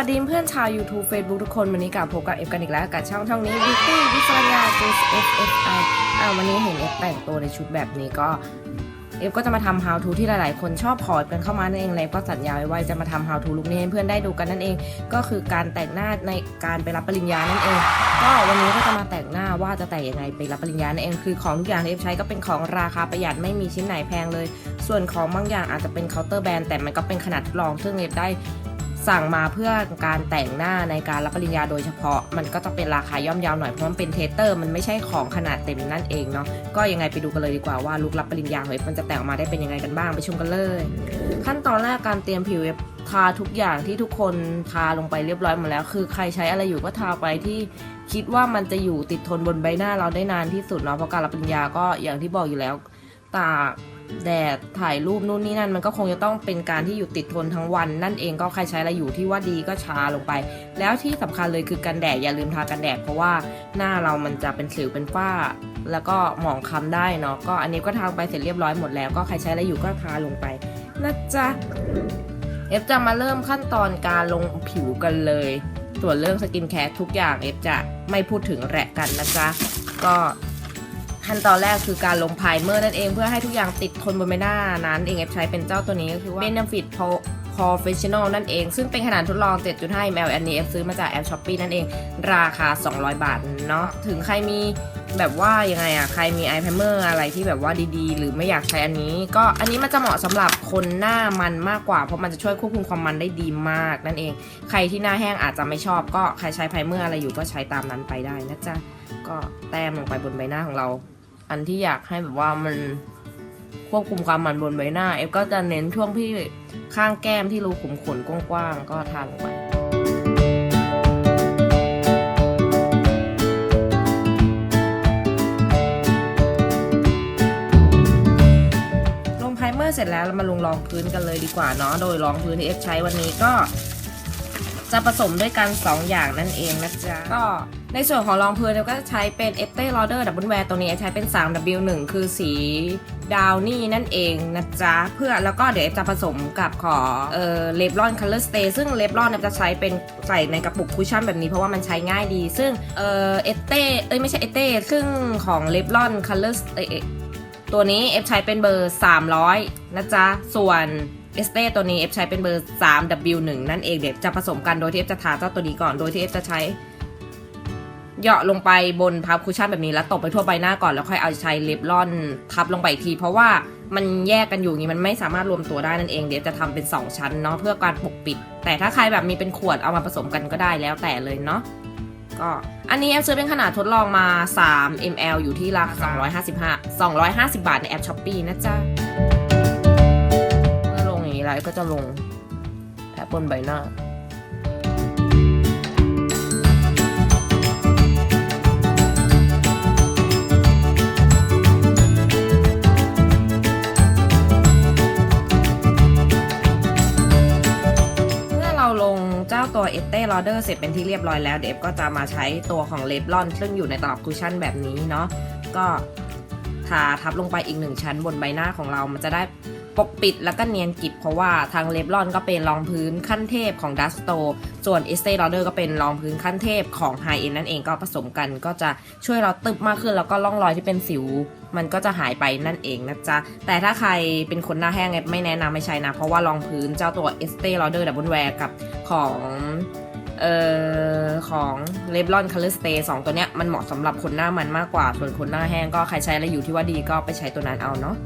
วัสดีเพื่อนชาว YouTube Facebook ทุกคน วันนี้กลับพบกับเอฟกันอีกแล้วกับช่องช่องนี้วิตตี้วิศรัญญา Just F F I อ่าวันนี้เห็นเอฟแต่งตัวในชุดแบบนี้ก็ เอฟก็จะมาทำ how to ที่หลายๆ คนชอบพอร์ตกันเข้ามานั่นเองเลยก็สัญญาไว้ว่าจะมาทำ how to ลุกนี้ให้เพื่อนได้ดูกันนั่นเอง ก็คือการแต่งหน้าในการไปรับปริญญานั่นเอง ก็วันนี้ก็จะมาแต่งหน้าว่าจะแต่งยังไงไปรับปริญญานั่นเองคือของทุกอย่างที่เอฟใช้ก็เป็นของราคาประหยัดไม่มีชิ้นไหนแพงเลย ส่วนของบางอย่างอาจจะเป็นเคาน์เตอร์แบรนด์แต่มันก็เป็นขนาดทดลองซึ่งเอฟได้ สั่งมาเพื่อการแต่งหน้าในการรับปริญญาโดยเฉพาะ มันก็จะเป็นราคาย่อมเยาวหน่อยเพราะมันเป็นเทสเตอร์ มันไม่ใช่ของขนาดเต็มนั่นเองเนาะก็ยังไงไปดูกันเลยดีกว่าว่าลุกรับปริญญาของเอฟมันจะแต่งออกมาได้เป็นยังไงกันบ้างไปชมกันเลย ขั้นตอนแรกการเตรียมผิวเอฟทาทุกอย่างที่ทุกคนทาลงไปเรียบร้อยหมดแล้ว คือใครใช้อะไรอยู่ก็ทาไปที่คิดว่ามันจะอยู่ติดทนบนใบหน้าเราได้นานที่สุดเนาะเพราะการรับปริญญาก็อย่างที่บอกอยู่แล้วตาก แดดถ่ายรูปนู่นนี่นั่น มันก็คงจะต้องเป็นการที่อยู่ติดทนทั้งวัน นั่นเองก็ใครใช้อะไรอยู่ที่ว่าดีก็ชาลงไป แล้วที่สำคัญเลยคือกันแดดอย่าลืมทากันแดดเพราะว่าหน้าเรามันจะเป็นสิวเป็นฝ้า แล้วก็หมองคล้ำได้เนาะก็อันนี้ก็ทาไปเสร็จเรียบร้อยหมดแล้วก็ใครใช้อะไรอยู่ก็ทาลงไปนะจ๊ะเอฟจะมาเริ่มขั้นตอนการลงผิวกันเลย ส่วนเรื่องสกินแคร์ทุกอย่างเอฟจะไม่พูดถึงแหละกันนะจ๊ะก็ ขั้นตอนแรกคือการลงไพรเมอร์นั่นเองเพื่อให้ทุกอย่างติดทนบนใบหน้านั้นเองเอฟใช้เป็นเจ้าตัวนี้ก็คือว่า Benefit Pro Professional นั่นเอง ซึ่งเป็นขนาดทดลอง 7.5 ml อันนี้เอฟซื้อมาจากแอปช้อปปีนั่นเอง ราคา 200 บาทเนาะถึงใครมีแบบว่ายังไงอะใครมี eye primer อะไรที่แบบว่าดีๆ หรือไม่อยากใช้อันนี้ ก็อันนี้มันจะเหมาะสำหรับคนหน้ามันมากกว่า เพราะมันจะช่วยควบคุมความมันได้ดีมากนั่นเอง ใครที่หน้าแห้งอาจจะไม่ชอบ ก็ใครใช้ไพรเมอร์อะไรอยู่ก็ใช้ตามนั้นไปได้นะจ๊ะก็แต้มลงไปบนใบหน้าของเรา อันที่อยากให้แบบว่ามันควบคุมความมันบนใบหน้า เอฟก็จะเน้นช่วงที่ข้างแก้มที่รูขุมขนกว้างๆก็ทาลงไปลงไพรเมอร์เสร็จแล้วเรามาลงรองพื้นกันเลยดีกว่าเนาะ โดยรองพื้นที่เอฟใช้วันนี้ก็จะผสมด้วยกัน 2 อย่างนั่นเองนะจ๊ะ ก็ ในส่วนของรองพื้นเราก็ใช้เป็น e s t e Lauder Double Wear ตัวนี้ใช้เป็น 3W1 คือสีดาวนี่นั่นเองนะจ๊ะ เพื่อแล้วก็เดี๋ยวจะผสมกับขอเอ่อเลบลอน Color Stay ซึ่งเลบลอนจะใช้เป็นใส่ในกระปุกคุชชั่นแบบนี้เพราะว่ามันใช้ง่ายดี ซึ่งเอ่อเอเต้เอ้ยไม่ใช่เอเต้ซึ่งของเลบลอน Color Stay ตัวนี้เอฟใช้เป็นเบอร์ 300 นะจ๊ะ ส่วนเอสเต้ตัวนี้เอฟใช้เป็นเบอร์ 3W1 นั่นเองเดี๋ยวจะผสมกันโดยที่เอฟจะทาเจ้าตัวนี้ก่อนโดยที่เอฟจะใช้ เหยาะลงไปบนพับคุชชั่นแบบนี้แล้วตบไปทั่วใบหน้าก่อนแล้วค่อยเอาใช้เล็บล่อนทับลงไปอีกที เพราะว่ามันแยกกันอยู่งนี้มันไม่สามารถรวมตัวได้นั่นเองเดี๋ยวจะทำเป็น 2 ชั้นเนาะเพื่อการปกปิด แต่ถ้าใครแบบมีเป็นขวดเอามาผสมกันก็ได้แล้วแต่เลยเนาะก็อันนี้แอปซื้อเป็นขนาดทดลองมา 3 ml อยู่ที่ราคา255 250 บาทในแอปช้อปปีนะจ๊ะเมื่อลงอย่างนี้แล้วก็จะลงแทบบนใบหน้า ลงเจ้าตัว e s t e Lauder เสร็จเป็นที่เรียบร้อยแล้วเดฟก็จะมาใช้ตัวของเลบลอนซึ่งอยู่ในตลับคุชชั่นแบบนี้เนาะก็ทาทับลงไปอีกหนึ่งชั้นบนใบหน้าของเรามันจะได้ปกปิดแล้วก็เนียนกริบเพราะว่าทางเลบลอนก็เป็นรองพื้นขั้นเทพของ Dust t o ส่วน e s t e Lauder ก็เป็นรองพื้นขั้นเทพของ High End นั่นเองก็ผสมกันก็จะช่วยเราตึบมากขึ้นแล้วก็ร่องรอยที่เป็นสิว มันก็จะหายไปนั่นเองนะจ๊ะ แต่ถ้าใครเป็นคนหน้าแห้งไม่แนะนำไม่ใช้นะ เพราะว่ารองพื้นเจ้าตัว Estee Lauder Double Wear กับของเอ่อของ Revlon Color Stay 2ตัวเนี้ยมันเหมาะสำหรับคนหน้ามันมากกว่า ส่วนคนหน้าแห้งก็ใครใช้อะไรอยู่ที่ว่าดีก็ไปใช้ตัวนั้นเอาเนาะ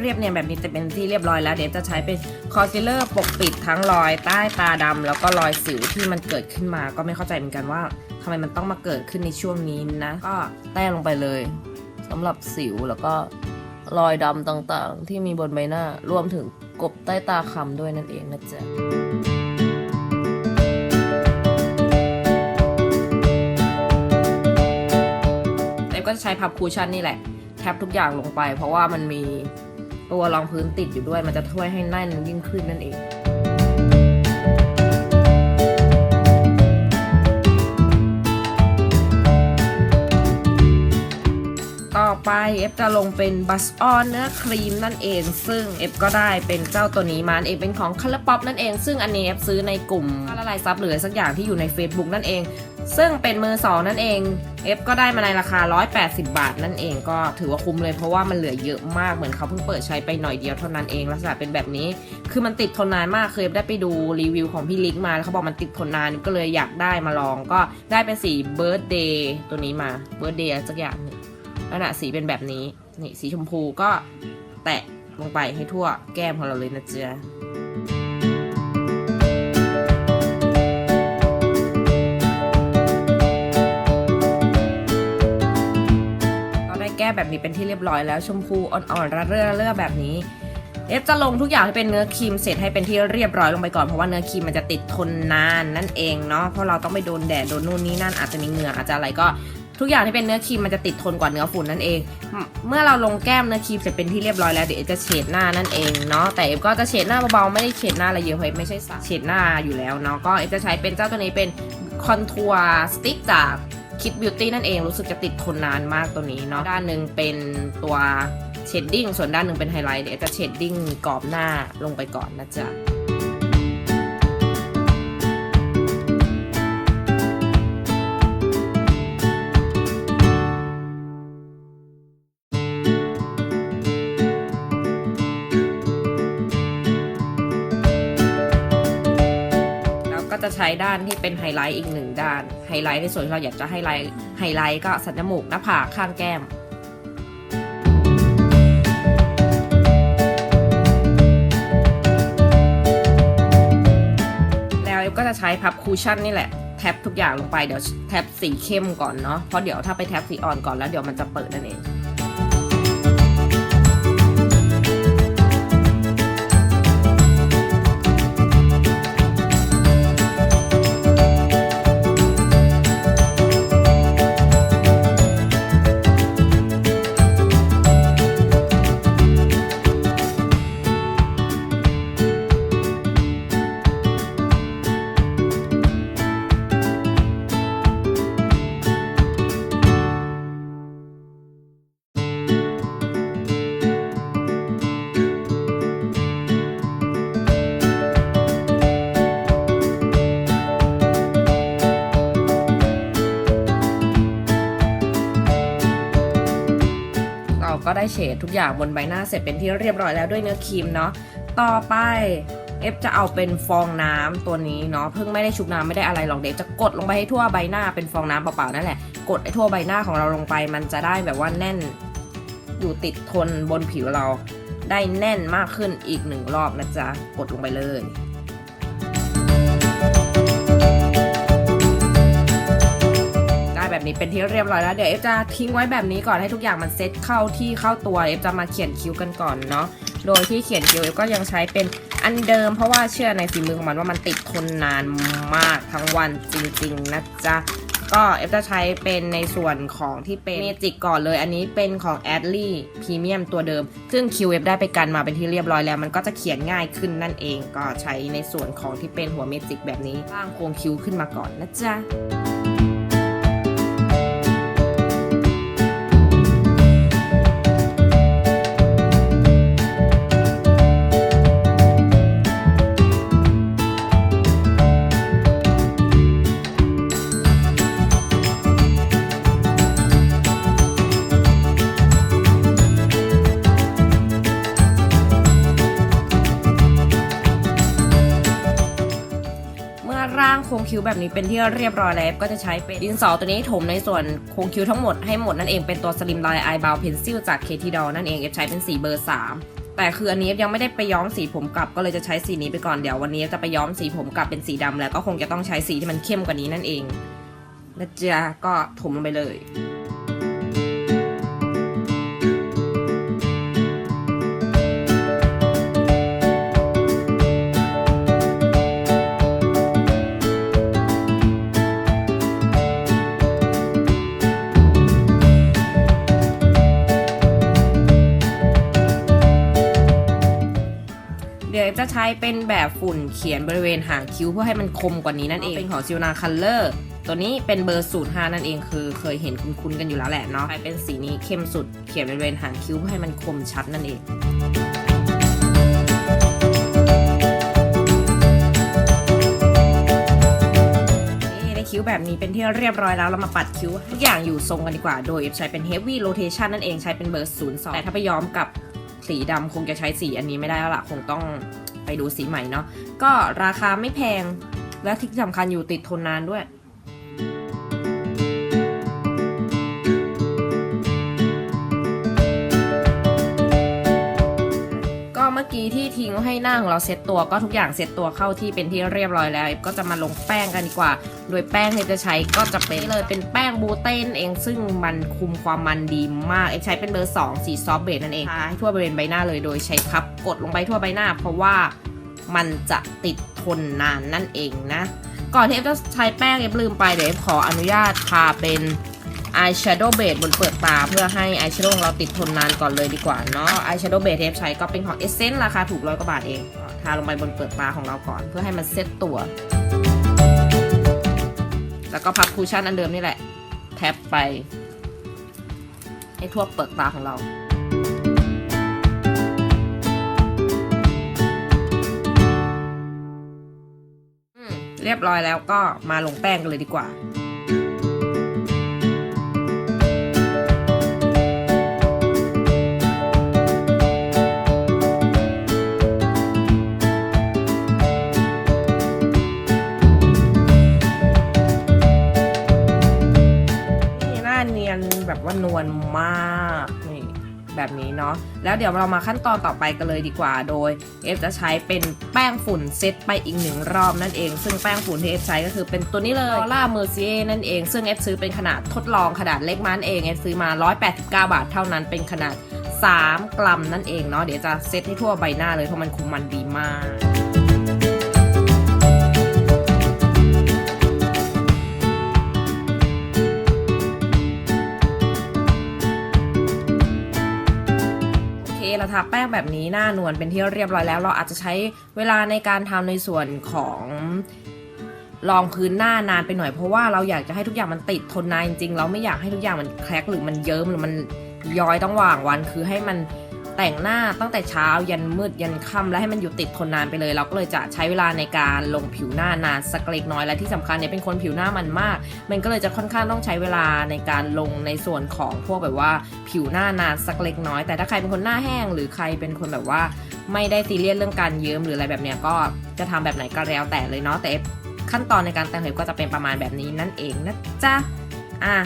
เรียบเนียนแบบนี้จะเป็นที่เรียบร้อยแล้ว เดี๋ยวจะใช้เป็นคอนซีลเลอร์ปกปิดทั้งรอยใต้ตาดำแล้วก็รอยสิวที่มันเกิดขึ้นมา ก็ไม่เข้าใจเหมือนกันว่าทำไมมันต้องมาเกิดขึ้นในช่วงนี้นะ ก็แต้ลงไปเลยสำหรับสิวแล้วก็รอยดำต่างๆ ที่มีบนใบหน้ารวมถึงกบใต้ตาคำด้วยนั่นเองนะจ๊ะเอฟก็จะใช้พับคูชั่นนี่แหละ แทบทุกอย่างลงไป เพราะว่ามันมี ตัวรองพื้นติดอยู่ด้วย มันจะช่วยให้แน่นยิ่งขึ้นนั่นเอง อไปเอฟจะลงเป็นบัสออนเนื้อครีมนั่นเอง ซึ่งเอฟก็ได้เป็นเจ้าตัวนี้มาเองเป็นของ Color Pop นั่นเอง ซึ่งอันนี้เอฟซื้อในกลุ่มละลายซับหรือสักอย่างที่อยู่ใน Facebook นั่นเอง ซึ่งเป็นมือสองนั่นเองเอฟก็ได้มาในราคา 180 บาทนั่นเองก็ถือว่าคุ้มเลยเพราะว่ามันเหลือเยอะมากเหมือนเขาเพิ่งเปิดใช้ไปหน่อยเดียวเท่านั้นเองลักษณะเป็นแบบนี้ คือมันติดทนนานมากเคยได้ไปดูรีวิวของพี่ลิกมาแล้วเขาบอกมันติดทนนานก็เลยอยากได้มาลอง ก็ได้เป็นสี Birthday ตัวนี้มา Birthday สักอย่างนึง ลักษณะสีเป็นแบบนี้นี่สีชมพูก็แตะลงไปให้ทั่วแก้มของเราเลยนะเจ๊ะก็ได้แก้แบบนี้เป็นที่เรียบร้อยแล้วชมพูอ่อนๆระเรื่อเรื่อแบบนี้ เอฟจะลงทุกอย่างให้เป็นเนื้อครีมเสร็จให้เป็นที่เรียบร้อยลงไปก่อนเพราะว่าเนื้อครีมมันจะติดทนนานนั่นเองเนาะเพราะเราต้องไปโดนแดดโดนนู่นนี่นั่นอาจจะมีเหงื่ออาจจะอะไรก็ ทุกอย่างที่เป็นเนื้อครีมมันจะติดทนกว่าเนื้อฝุ่นนั่นเอง เมื่อเราลงแก้มเนื้อครีมเสร็จเป็นที่เรียบร้อยแล้วเดี๋ยวเอฟจะเฉดหน้านั่นเองเนาะแต่เอฟก็จะเฉดหน้าเบาๆไม่ได้เฉดหน้าอะไรเยอะเพราะเอฟไม่ใช่สาวเฉดหน้าอยู่แล้วเนาะก็เอฟจะใช้เป็นเจ้าตัวนี้เป็นคอนทัวร์สติ๊กจากคิดบิวตี้นั่นเองรู้สึกจะติดทนนานมากตัวนี้เนาะด้านหนึ่งเป็นตัวเชดดิ้งส่วนด้านหนึ่งเป็นไฮไลท์เดี๋ยวเอฟจะเชดดิ้งกรอบหน้าลงไปก่อนนะจ๊ะ ช้ด้านที่เป็นไฮไลท์อีกหนึ่งด้าน ไฮไลท์ในส่วนที่เราอยากจะไฮไลท์ไฮไลท์ก็สันจมูกหน้าผากข้างแก้มแล้วก็จะใช้พับคูชั่นนี่แหละ แท็บทุกอย่างลงไปเดี๋ยวแท็บสีเข้มก่อนเนาะเพราะเดี๋ยวถ้าไปแท็บสีอ่อนก่อนแล้วเดี๋ยวมันจะเปิดนั่นเอง เราก็ได้เฉดทุกอย่างบนใบหน้าเสร็จเป็นที่เรียบร้อยแล้วด้วยเนื้อครีมเนาะต่อไปเอฟจะเอาเป็นฟองน้ำตัวนี้เนาะเพิ่งไม่ได้ชุบน้ำไม่ได้อะไรหรอกเดฟจะกดลงไปให้ทั่วใบหน้าเป็นฟองน้ำเปล่าๆนั่นแหละกดให้ทั่วใบหน้าของเราลงไป มันจะได้แบบว่าแน่นอยู่ติดทนบนผิวเราได้แน่นมากขึ้นอีกหนึ่งรอบนะจ๊ะกดลงไปเลย นี้เป็นที่เรียบร้อยแล้ว เดี๋ยวเอฟจะทิ้งไว้แบบนี้ก่อนให้ทุกอย่างมันเซตเข้าที่เข้าตัวเอฟจะมาเขียนคิ้วกันก่อนเนาะโดยที่เขียนคิ้วเอฟก็ยังใช้เป็นอันเดิมเพราะว่าเชื่อในฝีมือของมันว่ามันติดทนนานมากทั้งวันจริงๆนะจ๊ะก็เอฟจะใช้เป็นในส่วนของที่เป็นเมจิกก่อนเลย อันนี้เป็นของ a d l y Premium ตัวเดิม ซึ่งคิวเอฟได้ไปกันมาเป็นที่เรียบร้อยแล้ว มันก็จะเขียนง่ายขึ้นนั่นเองก็ใช้ในส่วนของที่เป็นหัวเมจิกแบบนี้สร้างโครงคิ้วขึ้นมาก่อนนะจ๊ะ คิ้วแบบนี้เป็นที่เรียบร้อยแล้วก็จะใช้เป็นดินสอตัวนี้ถมในส่วนโครงคิ้วทั้งหมดให้หมดนั่นเองเป็นตัวสลิมไลน์อายบาวเพนซิลจากเคทีดอนั่นเองเอฟใช้เป็นสีเบอร์ 3แต่คืออันนี้เอฟยังไม่ได้ไปย้อมสีผมกลับก็เลยจะใช้สีนี้ไปก่อนเดี๋ยววันนี้จะไปย้อมสีผมกลับเป็นสีดำแล้วก็คงจะต้องใช้สีที่มันเข้มกว่านี้นั่นเองนะจ๊ะก็ถมลงไปเลย ฟจะใช้เป็นแบบฝุ่นเขียนบริเวณหางคิ้วเพื่อให้มันคมกว่านี้นั่นเอง เป็นของซิลนาคัลเลอร์ตัวนี้เป็นเบอร์สูตร5นั่นเองคือเคยเห็นคุ้นๆกันอยู่แล้วแหละเนาะใช้เป็นสีนี้เข้มสุดเขียนบริเวณหางคิ้วเพื่อให้มันคมชัดนั่นเองนี่ได้คิ้วแบบนี้เป็นที่เรียบร้อยแล้วเรามาปัดคิ้วทุกอย่างอยู่ทรงกันดีกว่า โดยใช้เป็น heavy rotation นั่นเองใช้เป็นเบอร์ 02 แต่ถ้าไปย้อมกับ สีดำคงจะใช้สีอันนี้ไม่ได้แล้วล่ะคงต้องไปดูสีใหม่เนาะก็ราคาไม่แพงและที่สำคัญอยู่ติดทนนานด้วย อกี้ที่ทิ้งให้หน้าของเราเซตตัวก็ทุกอย่างเซตตัวเข้าที่เป็นที่เรียบร้อยแล้ว ก็จะมาลงแป้งกันดีกว่า โดยแป้งที่จะใช้ก็จะเป็นเลยเป็นแป้งบูเต้นเอง ซึ่งมันคุมความมันดีมากเอ็ใช้เป็นเบอร์ 2 สีซอฟต์เบสนั่นเองทาให้ทั่วบริเวณใบหน้าเลยโดยใช้พับกดลงไปทั่วใบหน้า เพราะว่ามันจะติดทนนานนั่นเองนะ ก่อนที่เอฟจะใช้แป้งเอฟลืมไปเดี๋ยวเอฟขออนุญาตทาเป็น อายแชโดว์เบสบนเปลือกตา เพื่อให้อายแชโดว์ของเราติดทนนานก่อนเลยดีกว่าเนาะอายแชโดว์เบสที่เอฟใช้ก็เป็นของเอเซนต์ราคาถูกร้อยกว่าบาทเองทาลงไปบนเปลือกตาของเราก่อน เพื่อให้มันเซ็ตตัว แล้วก็พับคูชั่นอันเดิมนี่แหละ แท็บไป ให้ทั่วเปลือกตาของเราเรียบร้อยแล้วก็มาลงแป้งกันเลยดีกว่า แบบว่านวลมากนี่แบบนี้เนาะแล้วเดี๋ยวเรามาขั้นตอนต่อไปกันเลยดีกว่า โดยเอฟจะใช้เป็นแป้งฝุ่นเซตไปอีกหนึ่งรอบนั่นเอง ซึ่งแป้งฝุ่นที่เอฟใช้ก็คือเป็นตัวนี้เลยล่าเมอร์เซียนั่นเอง ซึ่งเอฟซื้อเป็นขนาดทดลองขนาดเล็กมันเองเอฟซื้อมา 189 บาทเท่านั้นเป็นขนาด 3 กรัมนั่นเองเนาะเดี๋ยวจะเซตให้ทั่วใบหน้าเลยเพราะมันคุมมันดีมาก เราทาแป้งแบบนี้หน้านวลเป็นที่เรียบร้อยแล้ว เราอาจจะใช้เวลาในการทำในส่วนของรองพื้นหน้านานไปหน่อยเพราะว่าเราอยากจะให้ทุกอย่างมันติดทนนานจริงๆเราไม่อยากให้ทุกอย่างมันแคร็กหรือมันเยิ้มหรือมันย้อยต้องว่างวันคือให้มัน แต่งหน้าตั้งแต่เช้ายันมืดยันค่ำและให้มันอยู่ติดทนนานไปเลย เราก็เลยจะใช้เวลาในการลงผิวหน้านานสักเล็กน้อยและที่สำคัญเนี่ยเป็นคนผิวหน้ามันมาก มันก็เลยจะค่อนข้างต้องใช้เวลาในการลงในส่วนของพวกแบบว่าผิวหน้านานสักเล็กน้อย แต่ถ้าใครเป็นคนหน้าแห้ง หรือใครเป็นคนแบบว่า ไม่ได้ซีเรียสเรื่องการเยิ้มหรืออะไรแบบเนี้ยก็จะทำแบบไหนก็แล้วแต่เลยเนาะแต่ขั้นตอนในการแต่งเล็บก็จะเป็นประมาณแบบนี้นั่นเองนะจ๊ะอะ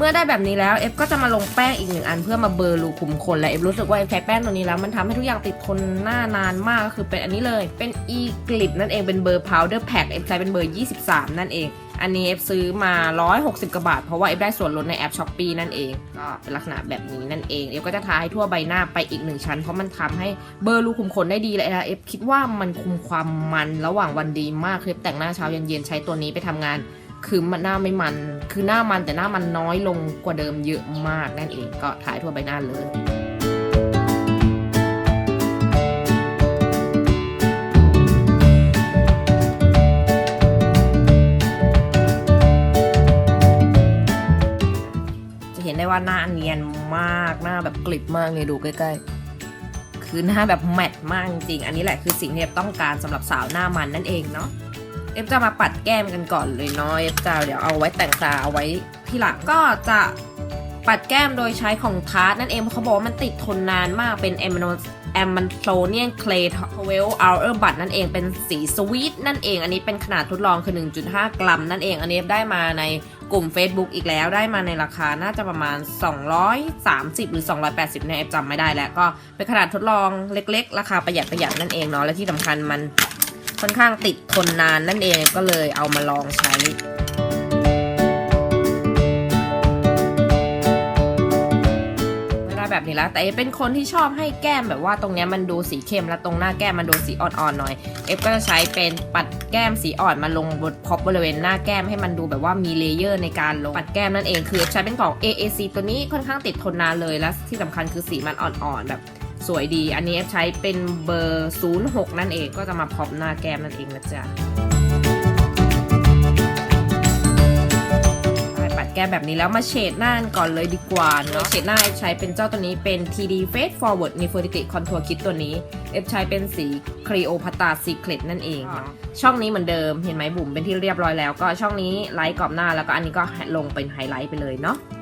เมื่อได้แบบนี้แล้วเอฟก็จะมาลงแป้งอีกหนึ่งอันเพื่อมาเบอรูขุมขนและเอฟรู้สึกว่าเอฟใช้แป้งตัวนี้แล้วมันทำให้ทุกอย่างติดทนหน้านานมากก็คือเป็นอันนี้เลย เป็น e g l i p นั่นเองเป็นเบอร์ powder pack เอฟใช้เป็นเบอร์ 23 นั่นเองอันนี้เอฟซื้อมา 160กว่าบาท เพราะว่าเอฟได้ส่วนลดในแอปช้อปปีนั่นเอง ก็เป็นลักษณะแบบนี้นั่นเอง เอฟก็จะทาให้ทั่วใบหน้าไปอีกหนึ่งชั้น เพราะมันทำให้เบอรูขุมขนได้ดีเลยนะเอฟคิดว่ามันคุมความมันระหว่างวันดีมากคือแต่งหน้าเช้าเย็นๆใช้ตัวนี้ไปทำงาน คือมันหน้าไม่มัน คือหน้ามันแต่หน้ามันน้อยลงกว่าเดิมเยอะมากนั่นเองก็ถ่ายทั่วใบหน้าเลยจะเห็นได้ว่าหน้าเนียนมากหน้าแบบกลิบมากเลยดูใกล้ๆ คือหน้าแบบแมทมากจริง อันนี้แหละคือสิ่งที่ต้องการสำหรับสาวหน้ามันนั่นเองเนาะ เอฟจะมาปัดแก้มกันก่อนเลยเนาะเอฟจะเดี๋ยวเอาไว้แต่งตาเอาไว้ที่หลังก็จะปัดแก้มโดยใช้ของทาร์ตนั่นเองเพราะเขาบอกว่ามันติดทนนานมากเป็นแอมโนแอมมันโทเนียนเคลทเวลอัลเออร์บัตนั่นเองเป็นสีสวีทนั่นเองอันนี้เป็นขนาดทดลองคือ 1.5 กรัมนั่นเอง อันนี้ได้มาในกลุ่ม Facebook อีกแล้วได้มาในราคาน่าจะประมาณ 230 หรือ 280เนี่ยเอฟจำไม่ได้แล้วก็เป็นขนาดทดลองเล็ก ๆ ราคาประหยัดประหยัดนั่นเองเนาะและที่สำคัญมัน ค่อนข้างติดทนนานนั่นเองก็เลยเอามาลองใช้แบบนี้แล้วแต่เอฟเป็นคนที่ชอบให้แก้มแบบว่าตรงเนี้ยมันดูสีเข้มแล้วตรงหน้าแก้มมันดูสีอ่อนๆหน่อยเอฟก็จะใช้เป็นปัดแก้มสีอ่อนมาลงบนพบบริเวณหน้าแก้มให้มันดูแบบว่ามีเลเยอร์ในการลงปัดแก้มนั่นเองคือเอใช้เป็นของ AAC ตัวนี้ค่อนข้างติดทนนานเลยและที่สำคัญคือสีมันอ่อนๆแบบ สวยดี อันนี้เอฟใช้เป็นเบอร์ 06 นั่นเองก็จะมาพร็อปหน้าแก้มนั่นเองนะจ๊ะได้ปัดแก้มแบบนี้แล้วมาเฉดหน้ากันก่อนเลยดีกว่าเนาะเฉดหน้าเอฟใช้เป็นเจ้าตัวนี้เป็น TD Face Forward Nefertiti Contour Kit ตัวนี้เอฟใช้เป็นสี Cleopatra Secret นั่นเองเนาะช่องนี้เหมือนเดิมเห็นไหมบุ๋มเป็นที่เรียบร้อยแล้ว ก็ช่องนี้ไลท์กรอบหน้าแล้วก็อันนี้ก็ลงเป็นไฮไลท์ไปเลยเนาะอะ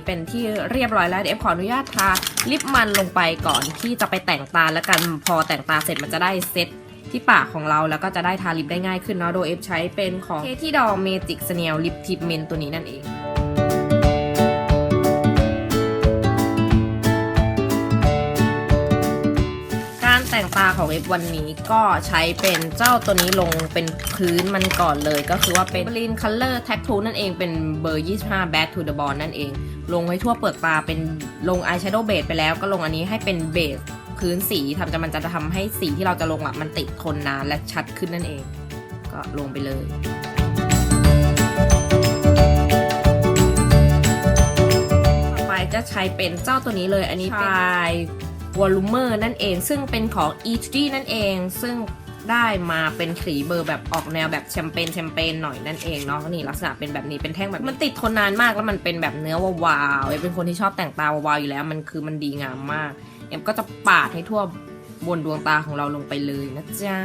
นี้เป็นที่เรียบร้อยแล้วเดี๋ยวเอฟขออนุญาตทาลิปมันลงไปก่อนที่จะไปแต่งตาแล้วกันพอแต่งตาเสร็จมันจะได้เซตที่ปากของเราแล้วก็จะได้ทาลิปได้ง่ายขึ้นเนาะโดยเอฟใช้เป็นของเคที่ดอเมจิกสเนลลิปทิปเมนตัวนี้นั่นเอง ของเอฟวันนี้ก็ใช้เป็นเจ้าตัวนี้ลงเป็นพื้นมันก่อนเลยก็คือว่าเป็น Maybelline Color Tattoo นั่นเองเป็นเบอร์ 25 Bad to the Bone นั่นเอง ลงไว้ทั่วเปลือกตาเป็นลง Eyeshadow Base ไปแล้วก็ลงอันนี้ให้เป็นเบสพื้นสีทำจะมันจะทำให้สีที่เราจะลงอะมันติดทนนานและชัดขึ้นนั่นเอง ก็ลงไปเลยต่อไปจะใช้เป็นเจ้าตัวนี้เลย อันนี้เป็น วอลลุ่มเมอร์นั่นเอง ซึ่งเป็นของ e 3นั่นเอง ซึ่งได้มาเป็นสีเบอร์แบบออกแนวแบบแชมเปญแชมเปญหน่อยนั่นเองเนาะนี่ลักษณะเป็นแบบนี้เป็นแท่งแบบมันติดทนนานมากแล้วมันเป็นแบบเนื้อวาวๆเอ็มเป็นคนที่ชอบแต่งตาวาวๆอยู่แล้ว มันคือมันดีงามมากเอ็มก็จะปาดให้ทั่วบนดวงตาของเราลงไปเลยนะจ๊ะ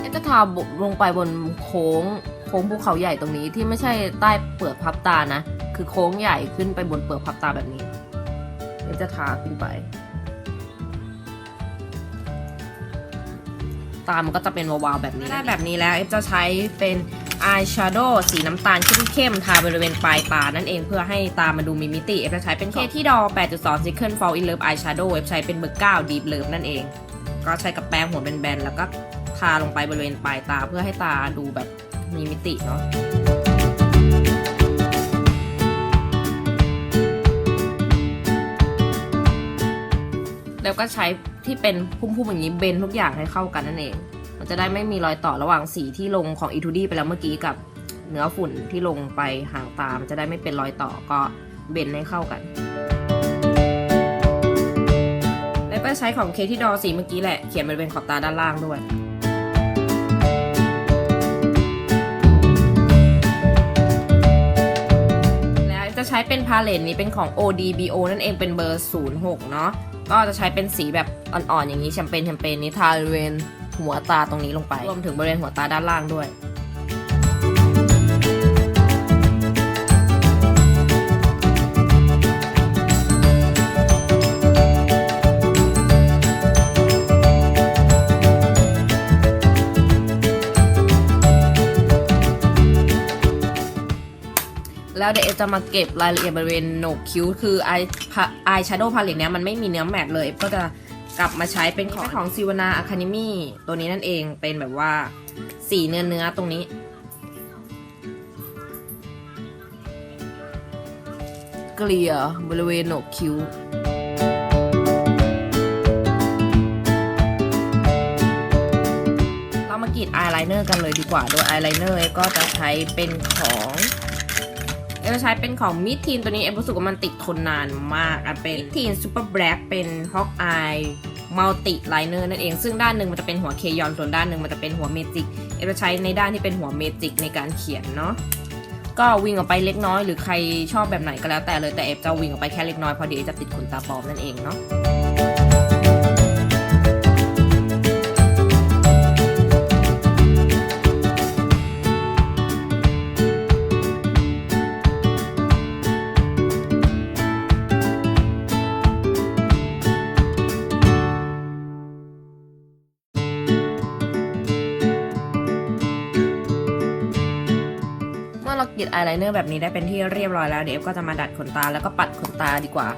เอ็มจะทาลงไปบนโค้ง ค้งภูเขาใหญ่ตรงนี้ที่ไม่ใช่ใต้เปลือกพับตานะ คือโค้งใหญ่ขึ้นไปบนเปลือกพับตาแบบนี้เอ็มจะทาขึ้นไป ตามันก็จะเป็นวาวๆแบบนี้ได้แบบนี้แล้วเอฟจะใช้เป็นอายแชโดว์สีน้ำตาลเข้มๆทาบริเวณปลายตา นั่นเองเพื่อให้ตามันดูมีมิติ เอฟจะใช้เป็นเคที่ดอ 8.2 Second Fall in Love Eyeshadow เอฟใช้เป็นเบอร์ 9 Deep Love นั่นเอง ก็ใช้กับแป้งหัวแบนๆ แล้วก็ทาลงไปบริเวณปลายตาเพื่อให้ตาดูแบบ มีมิติเนาะแล้วก็ใช้ที่เป็นพุ่มๆอย่างนี้เบนทุกอย่างให้เข้ากันนั่นเอง มันจะได้ไม่มีรอยต่อระหว่างสีที่ลงของอีทูดี้ไปแล้วเมื่อกี้กับเนื้อฝุ่นที่ลงไปห่างตา มันจะได้ไม่เป็นรอยต่อก็เบนให้เข้ากัน แล้วก็ใช้ของเคที่ดอสีเมื่อกี้แหละ เขียนบริเวณขอบตาด้านล่างด้วย ช้เป็นพาเลตนี้เป็นของ ODBO นั่นเองเป็นเบอร์ 06 เนาะก็จะใช้เป็นสีแบบอ่อนๆอย่างนี้แชมเปญแชมเปญนี้ทาบริเวณหัวตาตรงนี้ลงไป รวมถึงบริเวณหัวตาด้านล่างด้วย แล้วเดี๋ยวเอจะมาเก็บรายละเอียดบริเวณโหนกคิ้ว คือไอไอแชโดว์พาเลตเนี้ยมันไม่มีเนื้อแมตต์เลย ก็จะกลับมาใช้เป็นของของซิวนาอะคาเดมี่ตัวนี้นั่นเองเป็นแบบว่าสีเนื้อเนื้อตรงนี้เกลี่ยบริเวณโหนกคิ้วเรามากรีดอายไลเนอร์กันเลยดีกว่า โดยอายไลเนอร์ก็จะใช้เป็นของ เอลใช้เป็นของมิทีนตัวนี้เอลรู้สึกว่ามันติดทนนานมากอะเป็นมิทีนซูเปอร์แบล็กเป็นฮอกอายมัลติไลเนอร์นั่นเอง ซึ่งด้านหนึ่งมันจะเป็นหัวเคยอนส่วนด้านหนึ่งมันจะเป็นหัวเมจิก เอลใช้ในด้านที่เป็นหัวเมจิกในการเขียนเนาะก็วิ่งออกไปเล็กน้อยหรือใครชอบแบบไหนก็แล้วแต่เลยแต่เอฟจะวิ่งออกไปแค่เล็กน้อยพราะเดี๋ยวเอฟจะติดขนตาปลอมนั่นเองเนาะ ไลเนอร์แบบนี้ได้เป็นที่เรียบร้อยแล้วเดี๋ยวเอฟก็จะมาดัดขนตาแล้วก็ปัดขนตาดีกว่า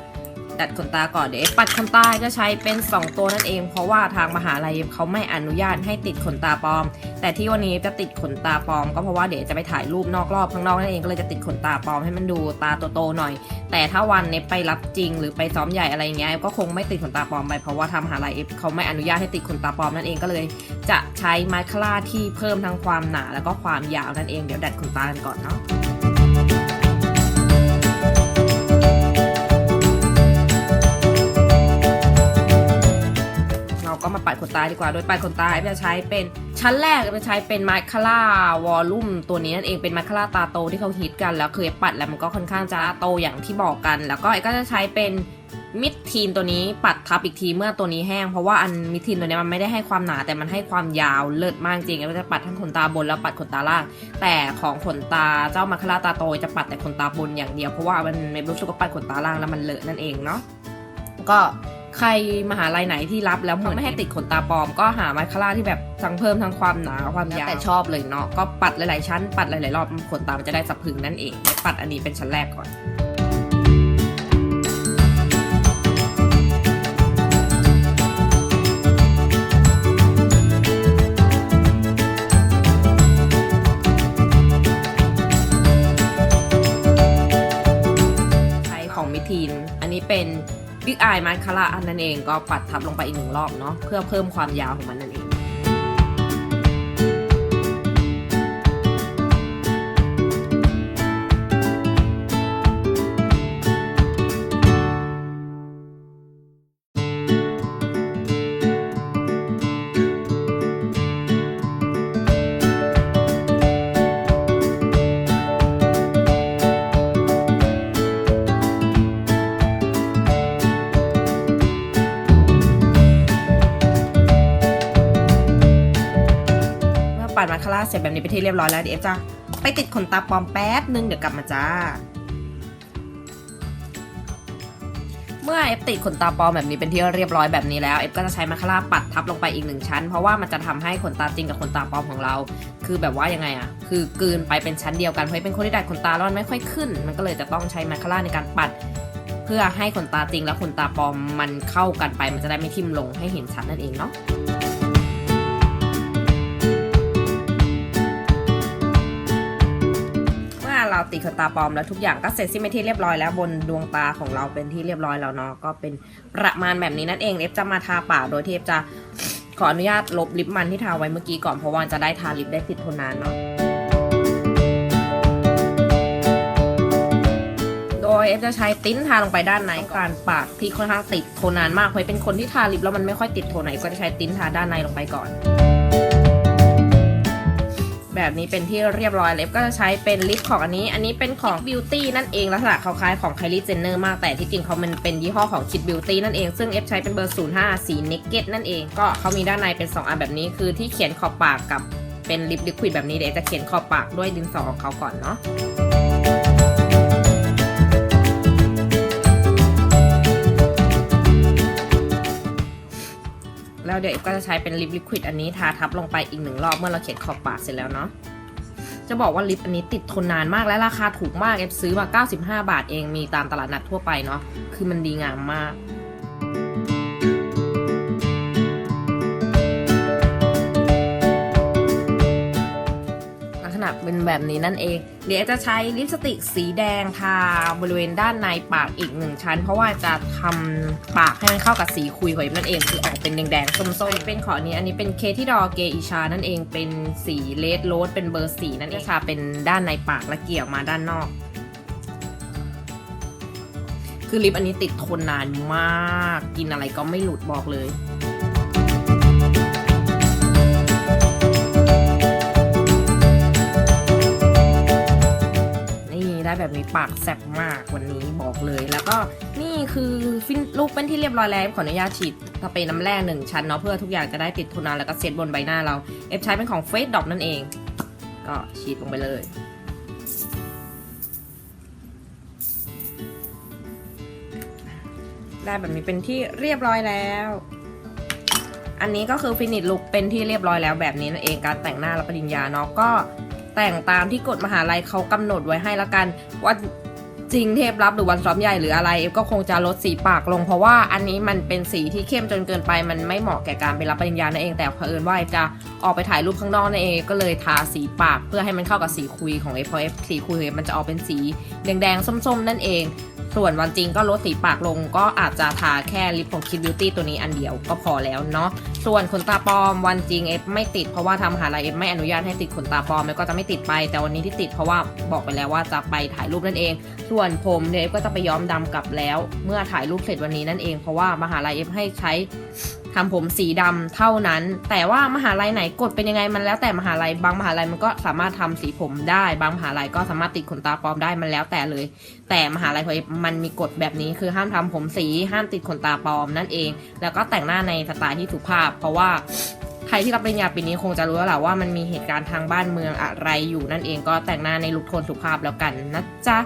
ดัดขนตาก่อนเดี๋ยวเอฟปัดขนตาจะใช้เป็น 2 ตัวนั่นเอง เพราะว่าทางมหาลัยเขาไม่อนุญาตให้ติดขนตาปลอม แต่ที่วันนี้จะติดขนตาปลอม ก็เพราะว่าเดี๋ยวจะไปถ่ายรูปนอกรอบข้างนอกนั่นเองก็เลยจะติดขนตาปลอมให้มันดูตาโตๆหน่อย แต่ถ้าวันเนี้ไปรับจริง หรือไปซ้อมใหญ่อะไรเงี้ยก็คงไม่ติดขนตาปลอมไปเพราะว่าทางมหาลัยเอฟเขาไม่อนุญาตให้ติดขนตาปลอมนั่นเองก็เลย จะใช้ไมคลาที่เพิ่มทั้งความหนาแล้วก็ความยาวนั่นเองเดี๋ยวดัดขนตากันก่อนเนาะ ตาดีกว่า โดยปัดขนตาจะใช้เป็นชั้นแรกจะใช้เป็นมาคาร่าวอลลุ่มตัวนี้นั่นเองเป็นมาคาร่าตาโตที่เขาฮิตกันแล้วเคยปัดแล้วมันก็ค่อนข้างจะโตอย่างที่บอกกัน แล้วก็ก็จะใช้เป็นมิดทีนตัวนี้ปัดทับอีกทีเมื่อตัวนี้แห้งเพราะว่าอันมิดทีนตัวนี้มันไม่ได้ให้ความหนาแต่มันให้ความยาวเลิศมากจริงก็จะปัดทั้งขนตาบนแล้วปัดขนตาล่าง แต่ของขนตาเจ้ามาคาร่าตาโตจะปัดแต่ขนตาบนอย่างเดียวเพราะว่ามันไม่รู้สึกว่าปัดขนตาล่างแล้วมันเลอะนั่นเองเนาะก็ ใครมหาลัยไหนที่รับแล้วเหมือนไม่ให้ติดขนตาปลอม ก็หามาคาร่าที่แบบทั้งเพิ่มทั้งความหนาความยาวแต่ชอบเลยเนาะก็ปัดหลายๆชั้น ปัดหลายๆรอบขนตามันจะได้สะพรึงนั่นเองเดี๋ยวปัดอันนี้เป็นชั้นแรกก่อนใช้ของมิทีน อันนี้เป็น Big Eye Mascara อันนั่นเองก็ปัดทับลงไปอีกหนึ่งรอบเนาะเพื่อเพิ่มความยาวของมันนั่นเอง เสร็จแบบนี้ไปที่เรียบร้อยแล้วเดี๋ยวเอฟจะไปติดขนตาปลอมแป๊บนึงเดี๋ยวกลับมาจ้า เมื่อเอฟติดขนตาปลอมแบบนี้เป็นที่เรียบร้อยแบบนี้แล้วเอฟก็จะใช้มาคาร่าปัดทับลงไปอีกหนึ่งชั้น เพราะว่ามันจะทำให้ขนตาจริงกับขนตาปลอมของเรา คือแบบว่ายังไงอะคือกืนไปเป็นชั้นเดียวกันเพราะเป็นคนที่ดัดขนตาแล้วมันไม่ค่อยขึ้น มันก็เลยจะต้องใช้มาคาร่าในการปัดเพื่อให้ขนตาจริงและขนตาปลอมมันเข้ากันไปมันจะได้ไม่ทิ่มลงให้เห็นชัดนั่นเองเนาะ ติดขนตาปลอมแล้วทุกอย่างก็เสร็จสิ้นไปที่เรียบร้อยแล้วบนดวงตาของเราเป็นที่เรียบร้อยแล้วเนาะก็เป็นประมาณแบบนี้นั่นเองเอฟจะมาทาปากโดยที่เอฟจะขออนุญาตลบลิปมันที่ทาไว้เมื่อกี้ก่อนเพราะว่าจะได้ทาลิปได้ติดทนนานเนาะโดยเอฟจะใช้ติ้นทาลงไปด้านในการปากที่ค่อนข้างติดทนนานมากเพราะเป็นคนที่ทาลิปแล้วมันไม่ค่อยติดทนไหนก็จะใช้ติ้นทาด้านในลงไปก่อน แบบนี้เป็นที่เรียบร้อยเล็บก็จะใช้เป็นลิปของอันนี้ อันนี้เป็นของ Beauty นั่นเองลักษณะคล้ายๆของ Kylie Jenner มากแต่ที่จริงเขามันเป็นยี่ห้อของ Kid Beauty นั่นเองซึ่งเอฟใช้เป็นเบอร์ 05 สี Naked นั่นเองก็เขามีด้านในเป็น 2 อันแบบนี้คือที่เขียนขอบปากกับเป็นลิปลิควิดแบบนี้เดี๋ยวจะเขียนขอบปากด้วยดินสอของเขาก่อนเนาะ แล้วเดี๋ยวเอฟก็จะใช้เป็นลิปลิควิดอันนี้ทาทับลงไปอีกหนึ่งรอบเมื่อเราเขียนขอบปากเสร็จแล้วเนาะจะบอกว่าลิปอันนี้ติดทนนานมากและราคาถูกมากเอฟซื้อมา 95 บาทเองมีตามตลาดนัดทั่วไปเนาะคือมันดีงามมาก ณะเป็นแบบนี้นั่นเอง เดี๋ยวจะใช้ลิปสติกสีแดงทาบริเวณด้านในปากอีกหนึ่งชั้น เพราะว่าจะทำปากให้มันเข้ากับสีคุยของนั่นเองคือออกเป็นแดงๆส้มๆเป็นขอนี้อันนี้เป็นเคที่ดอเกอิชานั่นเองเป็นสีเลดโรสเป็นเบอร์สีนั่นเองทาเป็นด้านในปากและเกี่ยวมาด้านนอก คือลิปอันนี้ติดทนนานมาก กินอะไรก็ไม่หลุดบอกเลย แบบนี้ปากแซ่บมากวันนี้บอกเลย แล้วก็นี่คือฟินลูกเป็นที่เรียบร้อยแล้วขออนุญาตฉีดสเปรย์น้ำแร่หนึ่งชั้นเนาะเพื่อทุกอย่างจะได้ติดทนนานแล้วก็เซตบนใบหน้าเราเอฟใช้เป็นของเฟสดอปนั่นเอง ก็ฉีดลงไปเลยได้แบบนี้เป็นที่เรียบร้อยแล้ว อันนี้ก็คือฟินิชลุกเป็นที่เรียบร้อยแล้วแบบนี้นั่นเองการแต่งหน้ารับปริญญาเนาะก็ แต่งตามที่กฎมหาลัยเขากำหนดไว้ให้ละกัน ว่าจริงเทพรับหรือวันซ้อมใหญ่หรืออะไรเอฟก็คงจะลดสีปากลงเพราะว่าอันนี้มันเป็นสีที่เข้มจนเกินไป มันไม่เหมาะแก่การไปรับปริญญานั่นเองแต่เผอิญว่าเอฟจะออกไปถ่ายรูปข้างนอกนั่นเองก็เลยทาสีปากเพื่อให้มันเข้ากับสีคุยของเอฟเพราะเอฟสีคุยของ F มันจะออกเป็นสีแดงๆส้มๆนั่นเอง ส่วนวันจริงก็ลดสีปากลงก็อาจจะทาแค่ลิปของคิดบิวตี้ตัวนี้อันเดียวก็พอแล้วเนาะส่วนขนตาปลอมวันจริงเอฟไม่ติดเพราะว่าทำมหาลัยเอฟไม่อนุญาตให้ติดขนตาปลอมแล้วก็จะไม่ติดไป แต่วันนี้ที่ติดเพราะว่าบอกไปแล้วว่าจะไปถ่ายรูปนั่นเอง ส่วนผมเนี่ยเอฟก็จะไปย้อมดำกลับแล้ว เมื่อถ่ายรูปเสร็จวันนี้นั่นเองเพราะว่ามหาลัยเอฟให้ใช้ ทำผมสีดำเท่านั้น แต่ว่ามหาลัยไหนกฎเป็นยังไงมันแล้วแต่มหาลัยบางมหาลัยมันก็สามารถทำสีผมได้ บางมหาลัยก็สามารถติดขนตาปลอมได้มันแล้วแต่เลย แต่มหาลัยพอมันมีกฎแบบนี้คือห้ามทำผมสีห้ามติดขนตาปลอมนั่นเอง แล้วก็แต่งหน้าในสไตล์ที่สุภาพ เพราะว่าใครที่รับปริญญาปีนี้คงจะรู้แล้วแหละว่ามันมีเหตุการณ์ทางบ้านเมืองอะไรอยู่นั่นเองก็แต่งหน้าในลุคโทนสุภาพแล้วกันนะจ๊ะ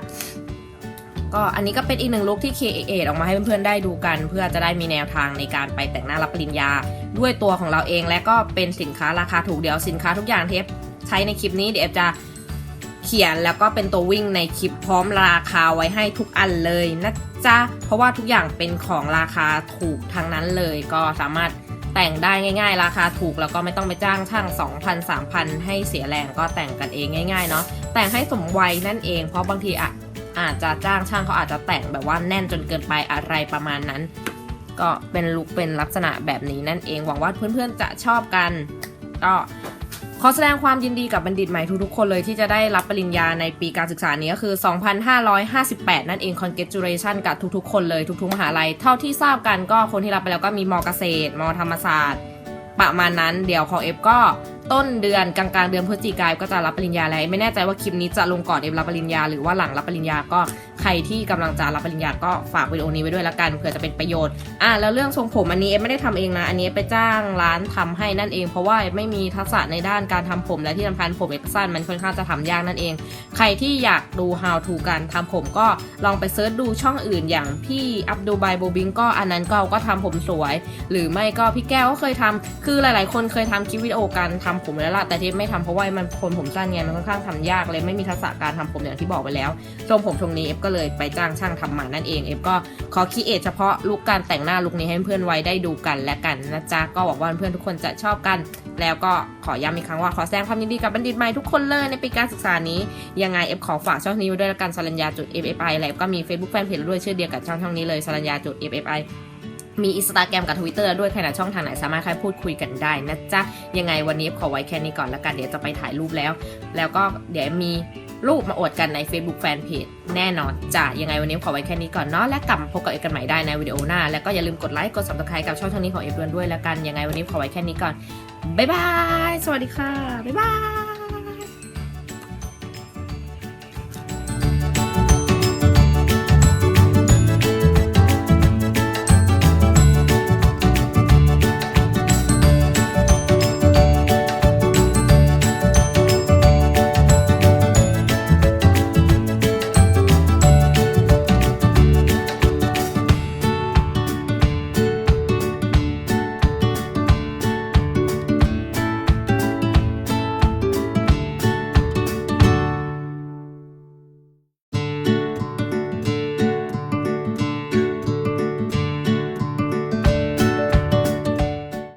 ก็อันนี้ก็เป็นอีกหนึ่งลุคที่ K8 ออกมาให้เพื่อนๆได้ดูกัน เพื่อจะได้มีแนวทางในการไปแต่งหน้ารับปริญญา ด้วยตัวของเราเองและก็เป็นสินค้าราคาถูกเดี๋ยวสินค้าทุกอย่างเทปใช้ในคลิปนี้เดี๋ยวจะเขียนแล้วก็เป็นตัววิ่งในคลิปพร้อมราคาไว้ให้ทุกอันเลยนะจ๊ะเพราะว่าทุกอย่างเป็นของราคาถูกทั้งนั้นเลย ก็สามารถแต่งได้ง่าย ๆ ราคาถูกแล้วก็ไม่ต้องไปจ้างช่าง 2,000 3,000 ให้เสียแรงก็แต่งกันเองง่ายๆเนาะแต่งให้สมวัยนั่นเองเพราะบางทีอะ อาจจะจ้างช่างเขาอาจจะแต่งแบบว่าแน่นจนเกินไปอะไรประมาณนั้น ก็เป็นลุคเป็นลักษณะแบบนี้นั่นเองหวังว่าเพื่อนๆจะชอบกัน ก็ขอแสดงความยินดีกับบัณฑิตใหม่ทุกๆคนเลยที่จะได้รับปริญญาในปีการศึกษานี้ก็คือ 2558 นั่นเอง congratulation กับทุกๆ คนเลยทุกๆ มหาลัย เท่าที่ทราบกันก็คนที่รับไปแล้วก็มีมอเกษตร มอธรรมศาสตร์ ประมาณนั้น เดี๋ยวของเอฟก็ ต้นเดือนกลางๆเดือนพฤศจิกายนก็จะรับปริญญาแล้วไม่แน่ใจว่าคลิปนี้จะลงก่อนเอฟรับปริญญาหรือว่าหลังรับปริญญาก็ใครที่กำลังจะรับปริญญาก็ฝากวิดีโอนี้ไว้ด้วยละกันเผื่อจะเป็นประโยชน์อะแล้วเรื่องทรงผมอันนี้เอฟไม่ได้ทำเองนะ อันนี้ไปจ้างร้านทำให้นั่นเอง เพราะว่าไม่มีทักษะในด้านการทำผมและที่สำคัญผมเอฟสั้นมันค่อนข้างจะทำยากนั่นเอง ใครที่อยากดู how to การทำผมก็ลองไปเซิร์ชดูช่องอื่น อย่างพี่อับดูไบโบบิงก็อันนั้นก็ก็ทำผมสวย หรือไม่ก็พี่แก้วก็เคยทำคือหลาย ๆ คนเคยทำคลิปวิดีโอการทำผมแล้วล่ะแต่ที่ไม่ทำเพราะว่ามันคนผมสั้นไงมันค่อนข้างทำยากเลยไม่มีทักษะการทำผมอย่างที่บอกไปแล้วทรงผมทรงนี้เอฟก็เลยไปจ้างช่างทำมานั่นเองเอฟก็ขอคิดเอทเฉพาะลุคการแต่งหน้าลุคนี้ให้เพื่อนไว้ได้ดูกันและกันนะจ๊ะก็หวังว่าเพื่อนทุกคนจะชอบกัน แล้วก็ขอย้ำอีกครั้งว่าขอแสดงความยินดีกับบัณฑิตใหม่ทุกคนเลยในปีการศึกษานี้ยังไงเอฟขอฝากช่องนี้ไว้ด้วยละกันสรัญญาจุด FFI แล้วก็มี Facebook Fanpage ด้วยชื่อเดียวกับช่องช่องนี้เลยสรัญญาจุด FFI มีอินสตาแกรมกับทวิตเตอร์ด้วยใครหนช่องทางไหนสามารถเข้าพูดคุยกันได้นะจ๊ะ ยังไงวันนี้ขอไว้แค่นี้ก่อนแล้วกัน เดี๋ยวจะไปถ่ายรูปแล้ว แล้วก็เดี๋ยวมีรูปมาอวดกันใน Facebook Fanpage แน่นอนจ้ะยังไงวันนี้ขอไว้แค่นี้ก่อนเนาะและกลับมาพบกับเอกกันใหม่ได้ในวิดีโอหน้า แล้วก็อย่าลืมกดไลค์กด subscribe กับช่องช่องนี้ของเอกด้วยแล้วกันยังไงวันนี้ขอไว้แค่นี้ก่อนบ๊ายบายสวัสดีค่ะบ๊ายบาย